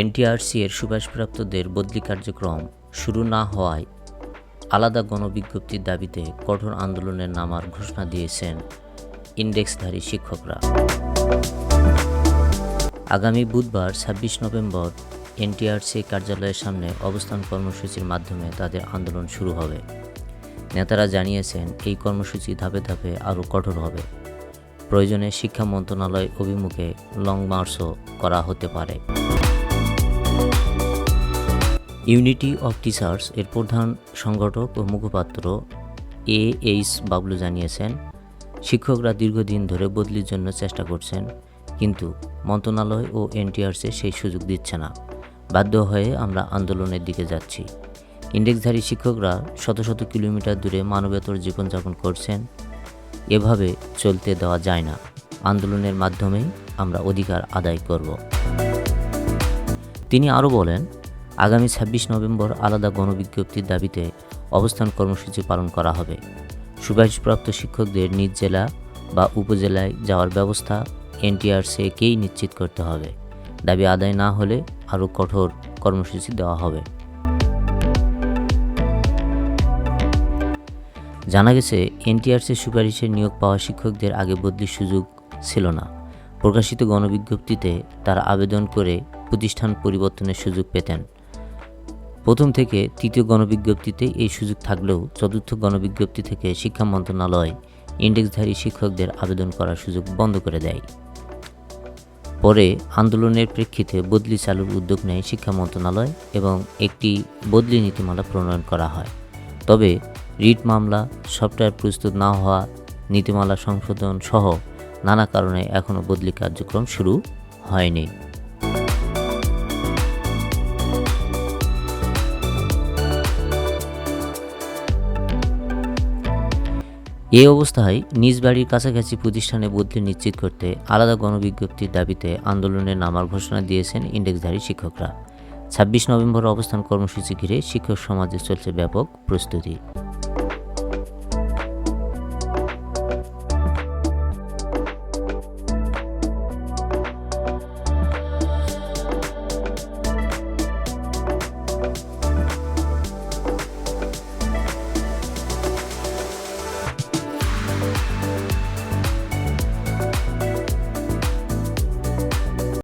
NTRC এর সুপারিশপ্রাপ্তদের বদলি কার্যক্রম শুরু না হওয়ায় আলাদা গণবিজ্ঞপ্তির দাবিতে কঠোর আন্দোলনের নামার ঘোষণা দিয়েছেন ইন্ডেক্সধারী শিক্ষকরা। আগামী বুধবার ছাব্বিশ নভেম্বর এনটিআরসি কার্যালয়ের সামনে অবস্থান কর্মসূচির মাধ্যমে তাদের আন্দোলন শুরু হবে। নেতারা জানিয়েছেন, এই কর্মসূচি ধাপে ধাপে আরও কঠোর হবে। প্রয়োজনে শিক্ষা মন্ত্রণালয় অভিমুখে লং মার্চও করা হতে পারে। ইউনিটি অফ টিচার্স এর প্রধান সংগঠক ও মুখপাত্র এ এইচ বাবলু জানিয়েছেন, শিক্ষকরা দীর্ঘদিন ধরে বদলির জন্য চেষ্টা করছেন, কিন্তু মন্ত্রণালয় ও এনটিআরসি সেই সুযোগ দিচ্ছে না। বাধ্য হয়ে আমরা আন্দোলনের দিকে যাচ্ছি। ইন্ডেক্সধারী শিক্ষকরা শত শত কিলোমিটার দূরে মানবেতর জীবনযাপন করছেন। এভাবে চলতে দেওয়া যায় না। আন্দোলনের মাধ্যমেই আমরা অধিকার আদায় করব। তিনি আরও বলেন আগামী ছাব্বিশ নভেম্বর আলাদা গণবিজ্ঞপ্তির দাবিতে অবস্থান কর্মসূচি পালন করা হবে। সুপারিশপ্রাপ্ত শিক্ষকদের নিজ জেলা বা উপজেলায় যাওয়ার ব্যবস্থা এনটিআরসিকেই নিশ্চিত করতে হবে। দাবি আদায় না হলে আরও কঠোর কর্মসূচি দেওয়া হবে। জানা গেছে, এনটিআরসির সুপারিশে নিয়োগ পাওয়া শিক্ষকদের আগে বদলির সুযোগ ছিল না। প্রকাশিত গণবিজ্ঞপ্তিতে তারা আবেদন করে প্রতিষ্ঠান পরিবর্তনের সুযোগ পেতেন। প্রথম থেকে তৃতীয় গণবিজ্ঞপ্তিতে এই সুযোগ থাকলেও চতুর্থ গণবিজ্ঞপ্তি থেকে শিক্ষা মন্ত্রণালয় ইন্ডেক্সধারী শিক্ষকদের আবেদন করার সুযোগ বন্ধ করে দেয়। পরে আন্দোলনের প্রেক্ষিতে বদলি চালুর উদ্যোগ নেয় শিক্ষা মন্ত্রণালয় এবং একটি বদলি নীতিমালা প্রণয়ন করা হয়। তবে রিট মামলা, সফটওয়্যার প্রস্তুত না হওয়া, নীতিমালা সংশোধন সহ নানা কারণে এখনও বদলি কার্যক্রম শুরু হয়নি। এই অবস্থায় নিজ বাড়ির কাছাকাছি প্রতিষ্ঠানে বদলি নিশ্চিত করতে আলাদা গণবিজ্ঞপ্তির দাবিতে আন্দোলনে নামার ঘোষণা দিয়েছেন ইন্ডেক্সধারী শিক্ষকরা। ছাব্বিশ নভেম্বর অবস্থান কর্মসূচি ঘিরে শিক্ষক সমাজে চলছে ব্যাপক প্রস্তুতি।